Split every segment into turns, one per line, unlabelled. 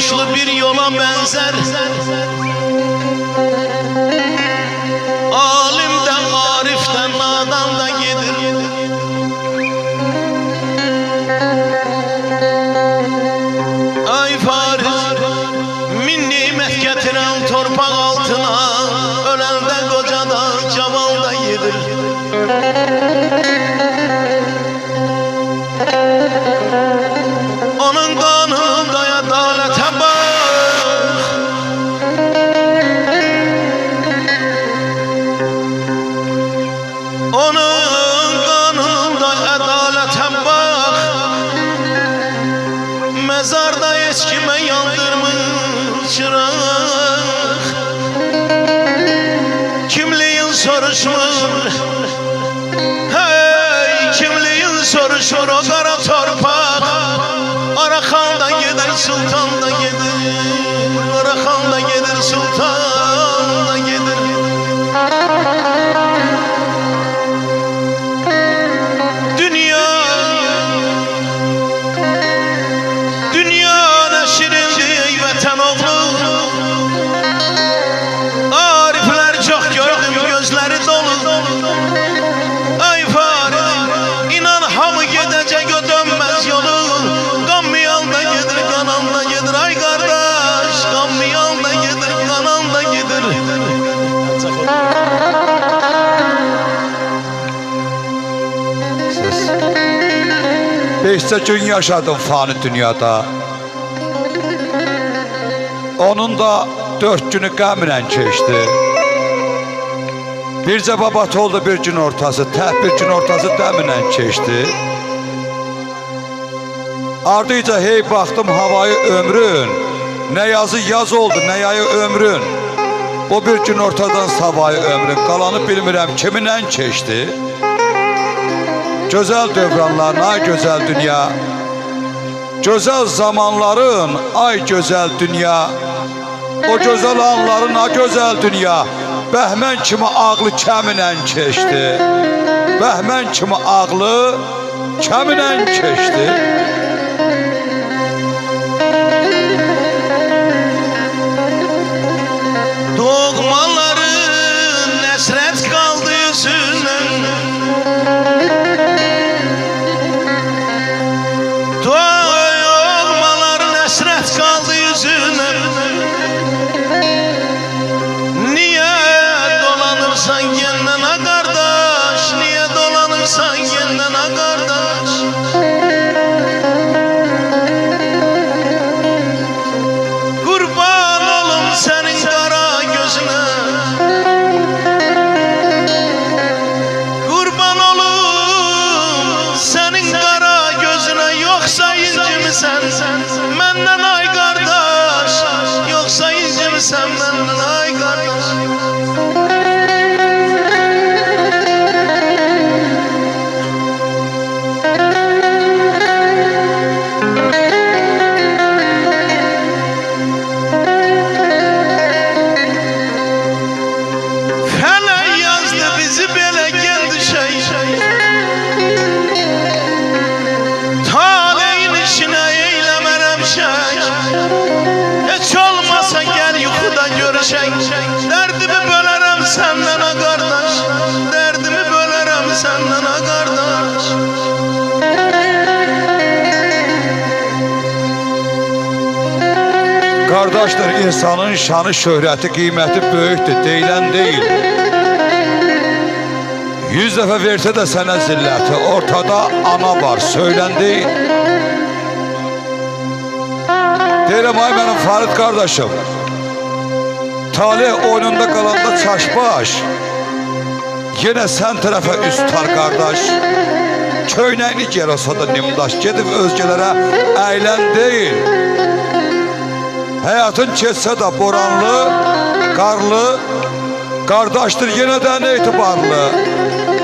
yokuşlu bir yola benzer. Alimden, ariften, nadan da gelir. Ay Faris Min nimet getiren torpak altına Ölen de koca da caval da yedir Onun
সরসময় beşte gün yaşadım fani dünyada. Onun da dört günü qəmlə keçdi. Bircə babat oldu bir gün ortası, tək bir gün ortası dəmlə keçdi. Ardıca hey baxdım havayı ömrün, nə yazı yaz oldu, nə yayı ömrün. Bu bir gün ortadan savayı ömrün, qalanı bilmirəm kiminlə keçdi. Gözəl dövranların, ay gözəl dünya. Gözəl zamanların, ay gözəl dünya. O gözəl anların, ay gözəl dünya. Bəhmən kimi ağlı kəminlə keçdi. Bəhmən kimi ağlı kəminlə keçdi. Qardaşlar, insanın şanı, şöhrəti, qiyməti böyükdür, deyilən deyil. Yüz dəfə versə də sənə zilləti, ortada ana var, söylən deyil. Deyirəm, ay mənim Farid qardaşım, talih oyununda qalanda çaşbaş, yenə sən tərəfə üst tutar qardaş. Köynəyini olsa da nimdaş, gedib özgələrə əylən deyil. Hayatın keçsə də boranlı, qarlı, qardaşdır yenə də etibarlı.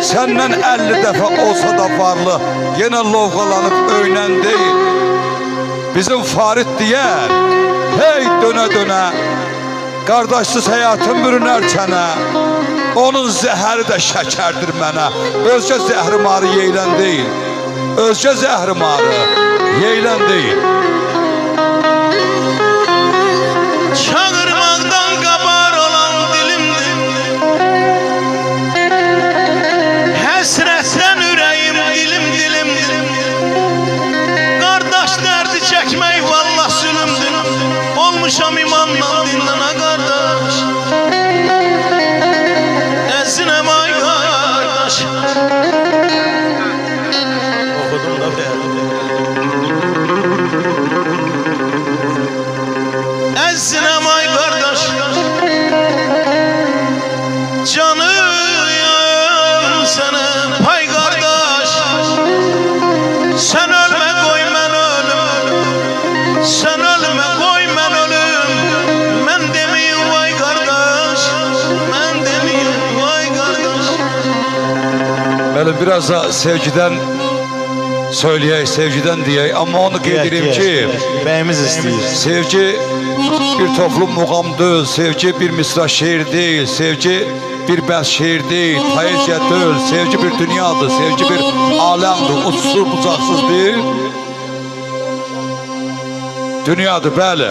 Səndən 50 dəfə olsa da varlı, yenə lovğalanıb öynən deyil. Bizim Farid deyər, hey dönə dönə, qardaşsız həyatım bürünər çənə. Onun zəhəri də şəkərdir mənə. Özgə zəhrimarı yeyilən deyil. Özgə zəhrimarı yeyilən deyil.
Konuşam imamdan dinlene kardeş. Ezine vay
kardeş? Biraz da sevgiden söyleyeyim, sevgiden diyeyim ama onu qeyd edeyim ki
Bəyimiz istəyir
sevgi bir toplum muğam değil, sevgi bir misra şiir değil, sevgi bir bəs şiir değil, poeziya değil, sevgi bir dünyadır, sevgi bir alemdir, uçsuz bucaqsız bir dünyadır, bəli.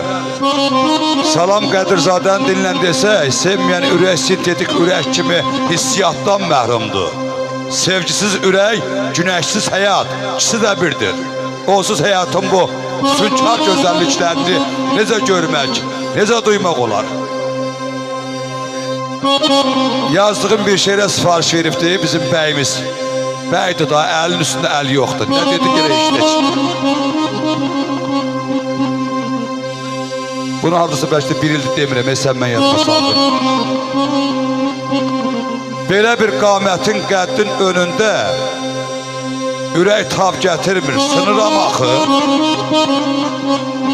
Salam Qədirzadən dinlən desək, sevməyən ürək sintetik ürək kimi hissiyatdan məhrumdur. Sevgisiz ürək, günəşsiz həyat, ikisi də birdir. Onsuz həyatın bu fünkar gözəlliklərini necə görmək, necə duymaq olar? Yazdığım bir şeirə sifariş veribdi bizim bəyimiz. Bəydir da, əlin üstündə əl yoxdur. Nə dedi görə işlək. Bunu hardasa bəlkə də bir ildir demirəm, e, sən mən yadıma saldın. Belə bir qamətin qəddin önündə ürək tab gətirmir, sınıram axı.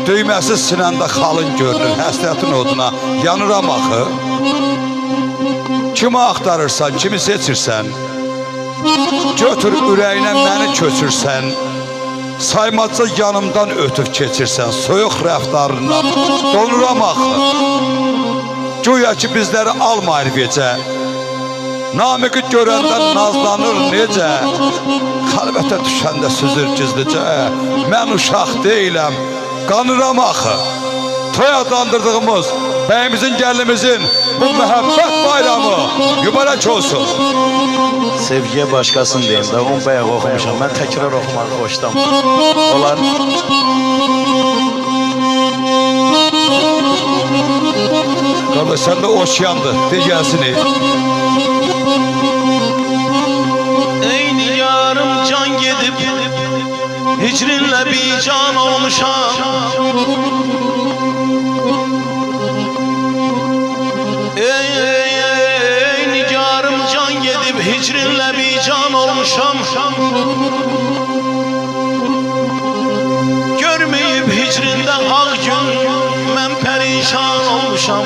Düyməsi sinəndə xalın görünür, həsrətin oduna yanıram axı. Kimi axtarırsan, kimi seçirsən, götür ürəyinə məni köçürsən, saymazca yanımdan ötüb keçirsən, soyuq rəftarından donuram axı. Güya ki bizləri almayır gecə, Namiqi görəndə nazlanır necə? Xəlvətə düşəndə süzür gizlicə. Mən uşaq deyiləm. Qanıram axı Toy adlandırdığımız Bəyimizin gəlinimizin Bu məhəbbət bayramı Mübarək olsun
Sevgiye başkasın diyeyim de onu bayağı okumuşum. Ben tekrar okumak hoştam. Olan
Qardaş sən də oşyandı De gəlsin ey.
Ey nigarım can gedib Hicrinlə bir can olmuşam olmuşam Görməyib hicrində ağ gün Mən pərişan olmuşam.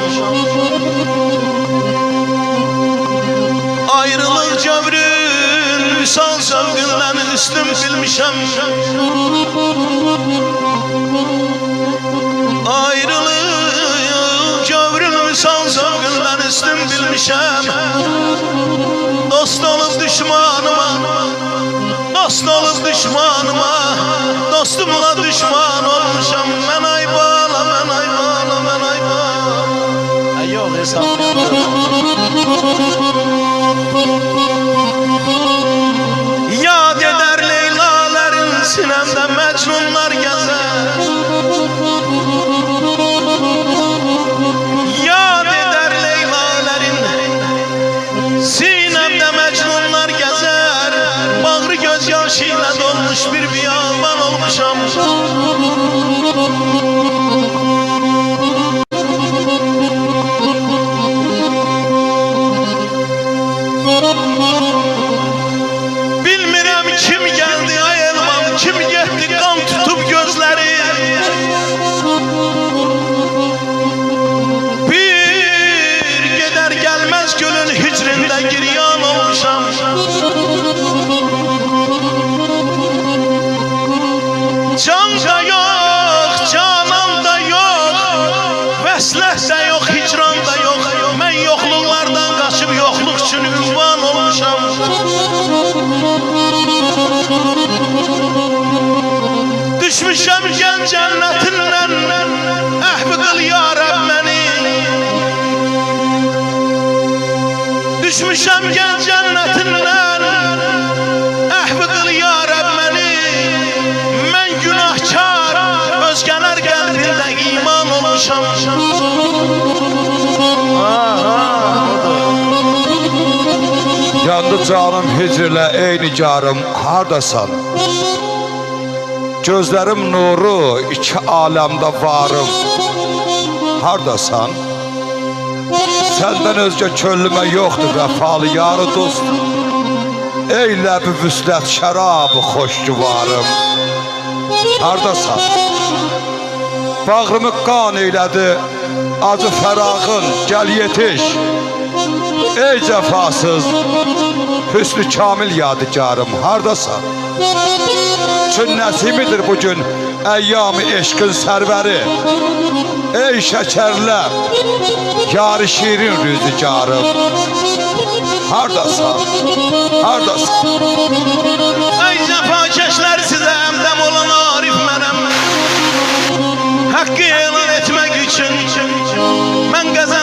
Ayrılıq cəvrün Vüsal zövqündən üstün bilmişəm. Ayrılıq cəvrün Vüsal zövqündən üstün bilmişəm Dost olub düşmanıma Dost olub düşmanıma Dostumla düşman olmuşam. Mən ay bala, mən ay bala, mən ay bala. Ay yox, hesab Cənnətindən Əhvi qıl ya Rəbb məni Düşmüşəm gəl cənnətindən Əhvi qıl ya Rəbb məni Mən günahkar Özgələr qəlbində iman olmuşam.
Yandı Canım hicrlə ey nigarım hardasan? Gözlərim nuru iki aləmdə varım Hardasan? Səndən özgə köllümə yoxdur vəfalı yarı dost Ey ləbi vüslət şərabı xoş güvarım Hardasan? Bağrımı qan eylədi acı fərağın gəl yetiş Ey cəfasız hüsnü kamil yadigarım hardasan? üçün nəsibidir bugün Əyyam eşqin sərvəri Ey şəkərlər Yari şirin rüzgarım Hardasan Hardasan
Ey cəfakeşlər sizə əmdəm olan arif mənəm Haqqı elan etmək üçün Mən qəzə